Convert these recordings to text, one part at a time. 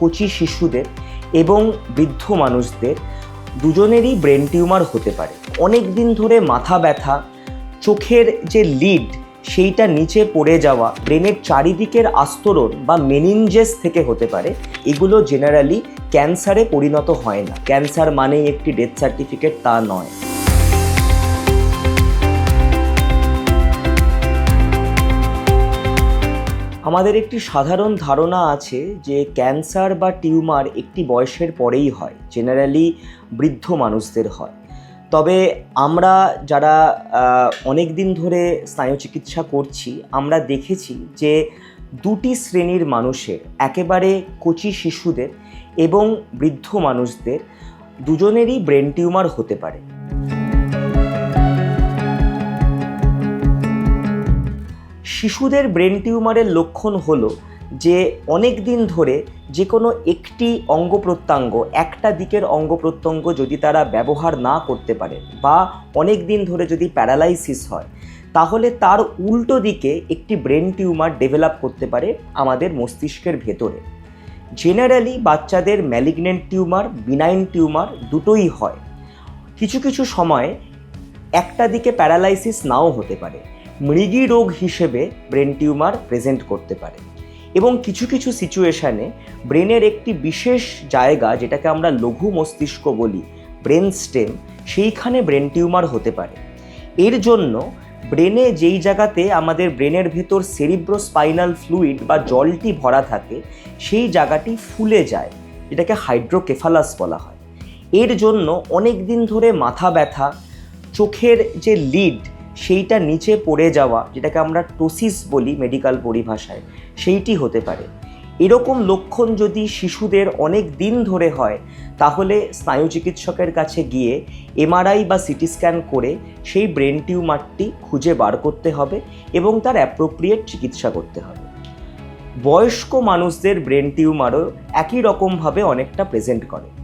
কচি শিশুদের এবং বৃদ্ধ মানুষদের দুজনেরই ব্রেন টিউমার হতে পারে। অনেক দিন ধরে মাথা ব্যথা, চোখের যে লিড সেইটা নিচে পড়ে যাওয়া ব্রেনের চারিদিকের আস্তরণ বা মেনিনজেস থেকে হতে পারে, এগুলো জেনারেলি ক্যান্সারে পরিণত হয় না। ক্যান্সার মানেই একটি ডেথ সার্টিফিকেট তা নয়। আমাদের একটি সাধারণ ধারণা আছে যে ক্যান্সার বা টিউমার একটি বয়সের পরেই হয় জেনারেলি বৃদ্ধ মানুষদের হয়। তবে আমরা যারা অনেক দিন ধরে স্নায়ু চিকিৎসা করছি, আমরা দেখেছি যে দুটি শ্রেণির মানুষের, একেবারে কচি শিশুদের এবং বৃদ্ধ মানুষদের, দুজনেরই ব্রেন টিউমার হতে পারে। শিশুদের ব্রেন টিউমারের লক্ষণ হলো যে অনেক দিন ধরে যে কোনো একটি অঙ্গ প্রত্যঙ্গ, একটা দিকের অঙ্গ প্রত্যঙ্গ যদি তারা ব্যবহার না করতে পারে বা অনেক দিন ধরে যদি প্যারালাইসিস হয়, তাহলে তার উল্টো দিকে একটি ব্রেন টিউমার ডেভেলপ করতে পারে আমাদের মস্তিষ্কের ভেতরে। জেনারেলি বাচ্চাদের ম্যালিগনেন্ট টিউমার বিনাইন টিউমার দুটোই হয়। কিছু কিছু সময় একটা দিকে প্যারালাইসিস নাও হতে পারে। মৃগী রোগ হিসেবে ব্রেন টিউমার প্রেজেন্ট করতে পারে। এবং কিছু কিছু সিচুয়েশানে ব্রেনের একটি বিশেষ জায়গা, যেটাকে আমরা লঘু মস্তিষ্ক বলি, ব্রেন স্টেম, সেইখানে ব্রেন টিউমার হতে পারে। এর জন্য ব্রেনে যেই জায়গাতে আমাদের ব্রেনের ভেতর সেরিব্রো স্পাইনাল ফ্লুইড বা জলটি ভরা থাকে, সেই জায়গাটি ফুলে যায়, যেটাকে হাইড্রোকেফালাস বলা হয়। এর জন্য অনেক দিন ধরে মাথা ব্যথা, চোখের যে লিড সেইটা নিচে পড়ে যাওয়া, যেটাকে আমরা টোসিস বলি মেডিকেল পরিভাষায়, সেইটি হতে পারে। এরকম লক্ষণ যদি শিশুদের অনেক দিন ধরে হয়, তাহলে স্নায়ু চিকিৎসকের কাছে গিয়ে এমআরআই বা সিটি স্ক্যান করে সেই ব্রেন টিউমারটি খুঁজে বার করতে হবে এবং তার অ্যাপ্রোপ্রিয়েট চিকিৎসা করতে হবে। বয়স্ক মানুষদের ব্রেন টিউমারও একই রকমভাবে অনেকটা প্রেজেন্ট করে।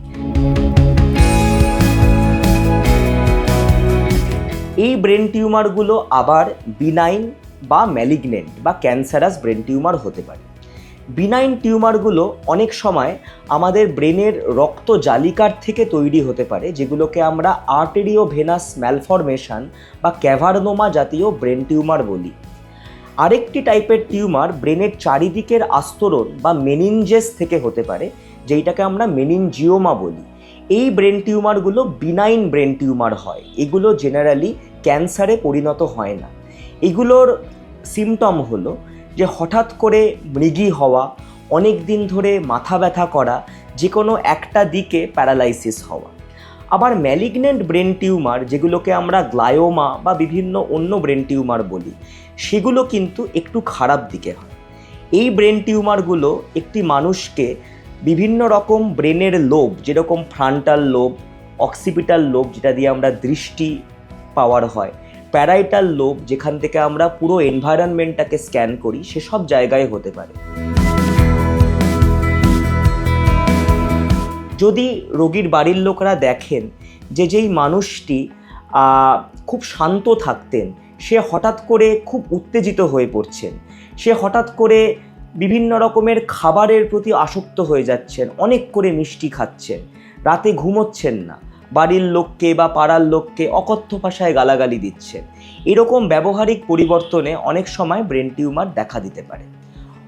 এই ব্রেন টিউমারগুলো আবার বিনাইন বা ম্যালিগনেন্ট বা ক্যান্সারাস ব্রেন টিউমার হতে পারে। বিনাইন টিউমারগুলো অনেক সময় আমাদের ব্রেনের রক্ত জালিকার থেকে তৈরি হতে পারে, যেগুলোকে আমরা আর্টেরিও ভেনাস ম্যালফরমেশন বা ক্যাভারনোমা জাতীয় ব্রেন টিউমার বলি। আরেকটি টাইপের টিউমার ব্রেনের চারিদিকের আস্তরণ বা মেনিনজেস থেকে হতে পারে, যেইটাকে আমরা মেনিনজিওমা বলি। এই ব্রেন টিউমারগুলো বিনাইন ব্রেন টিউমার হয়। এগুলো জেনারেলি ক্যান্সারে পরিণত হয় না। এগুলোর সিমটম হলো যে হঠাৎ করে মৃগী হওয়া, অনেক দিন ধরে মাথা ব্যথা করা, যে কোনো একটা দিকে প্যারালাইসিস হওয়া। আবার ম্যালিগনেন্ট ব্রেন টিউমার যেগুলোকে আমরা গ্লায়োমা বা বিভিন্ন অন্য ব্রেন টিউমার বলি, সেগুলো কিন্তু একটু খারাপ দিকে হয়। এই ব্রেন টিউমারগুলো একটি মানুষকে বিভিন্ন রকম ব্রেনের লোভ যেরকম ফ্রান্টাল লোভ অক্সিপিটাল লোভ যেটা দিয়ে আমরা দৃষ্টি পাওয়ার হয়, প্যারাইটাল লোভ যেখান থেকে আমরা পুরো এনভায়রনমেন্টটাকে স্ক্যান করি সেসব জায়গায় হতে পারে। যদি রোগীর বাড়ির লোকরা দেখেন যে যেই মানুষটি খুব শান্ত থাকতেন, সে হঠাৎ করে খুব উত্তেজিত হয়ে পড়ছেন, সে হঠাৎ করে বিভিন্ন রকমের খাবারের প্রতি আসক্ত হয়ে যাচ্ছেন, অনেক করে মিষ্টি খাচ্ছেন, রাতে ঘুমোচ্ছেন না, বাড়ির লোককে বা পাড়ার লোককে অকথ্য ভাষায় গালাগালি দিচ্ছেন। এরকম ব্যবহারিক পরিবর্তনে অনেক সময় ব্রেন টিউমার দেখা দিতে পারে।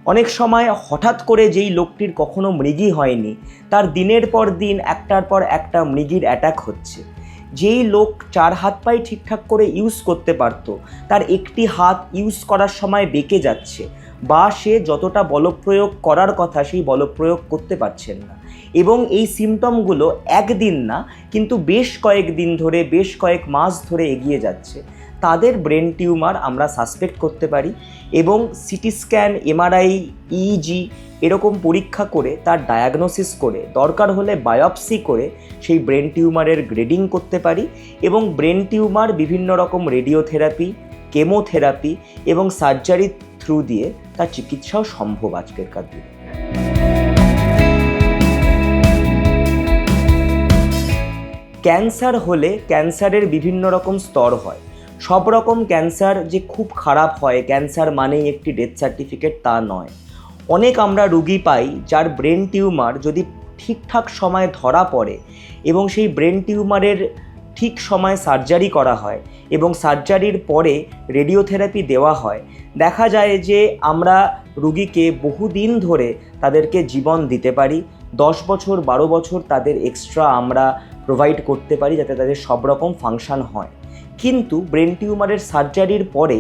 অনেক সময় হঠাৎ করে যেই লোকটির কখনো মৃগী হয়নি, তার দিনের পর দিন, একটার পর একটা মৃগীর অ্যাটাক হচ্ছে। যেই লোক চার হাত পায়ে ঠিকঠাক করে ইউজ করতে পারত, তার একটি হাত ইউজ করার সময় বেঁকে যাচ্ছে বা সে যতটা বলপ্রয়োগ করার কথা সেই বলপ্রয়োগ করতে পারছেন না। এবং এই সিমটমগুলো একদিন না, কিন্তু বেশ কয়েক দিন ধরে, বেশ কয়েক মাস ধরে এগিয়ে যাচ্ছে। তাদের ব্রেন টিউমার আমরা সাসপেক্ট করতে পারি এবং সিটি স্ক্যান, এমআরআই ইজি এরকম পরীক্ষা করে, তার ডায়াগনোসিস করে, দরকার হলে বায়োপসি করে সেই ব্রেন টিউমারের গ্রেডিং করতে পারি এবং ব্রেন টিউমার বিভিন্ন রকম রেডিওথেরাপি, কেমোথেরাপি এবং সার্জারি থ্রু দিয়ে তার চিকিৎসাও সম্ভব আজকেরকার দিনে। ক্যান্সার হলে ক্যান্সারের বিভিন্ন রকম স্তর হয়। সব রকম ক্যান্সার যে খুব খারাপ হয়, ক্যান্সার মানেই একটি ডেথ সার্টিফিকেট তা নয়। অনেক আমরা রুগী পাই যার ব্রেন টিউমার যদি ঠিকঠাক সময়ে ধরা পড়ে এবং সেই ব্রেন টিউমারের ঠিক সময় সার্জারি করা হয় এবং সার্জারির পরে রেডিওথেরাপি দেওয়া হয়। দেখা যায় যে আমরা রুগীকে বহুদিন ধরে তাদেরকে জীবন দিতে পারি, দশ বছর, বারো বছর তাদের এক্সট্রা আমরা প্রোভাইড করতে পারি যাতে তাদের সব রকম ফাংশান হয়। কিন্তু ব্রেন টিউমারের সার্জারির পরে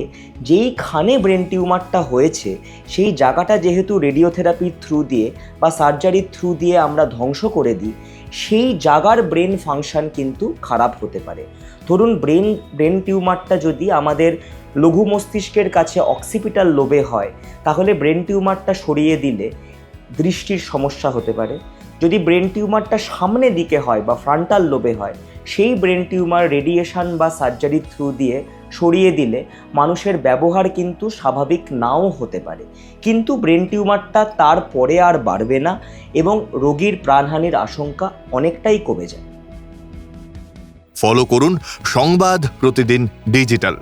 যেইখানে ব্রেন টিউমারটা হয়েছে, সেই জায়গাটা যেহেতু রেডিওথেরাপির থ্রু দিয়ে বা সার্জারির থ্রু দিয়ে আমরা ধ্বংস করে দিই, সেই জায়গার ব্রেন ফাংশন কিন্তু খারাপ হতে পারে। ধরুন ব্রেন ব্রেন টিউমারটা যদি আমাদের লঘু মস্তিষ্কের কাছে অক্সিপিটাল লোবে হয়, তাহলে ব্রেন টিউমারটা সরিয়ে দিলে দৃষ্টির সমস্যা হতে পারে। যদি ব্রেন টিউমারটা সামনে দিকে হয় বা ফ্রন্টাল লোবে হয়, সেই ব্রেন টিউমার রেডিয়েশন বা সার্জারির থ্রু দিয়ে সরিয়ে দিলে মানুষের ব্যবহার কিন্তু স্বাভাবিক নাও হতে পারে। কিন্তু ব্রেন টিউমারটা তারপরে আর বাড়বে না এবং রোগীর প্রাণহানির আশঙ্কা অনেকটাই কমে যায়। ফলো করুন সংবাদ প্রতিদিন ডিজিটাল।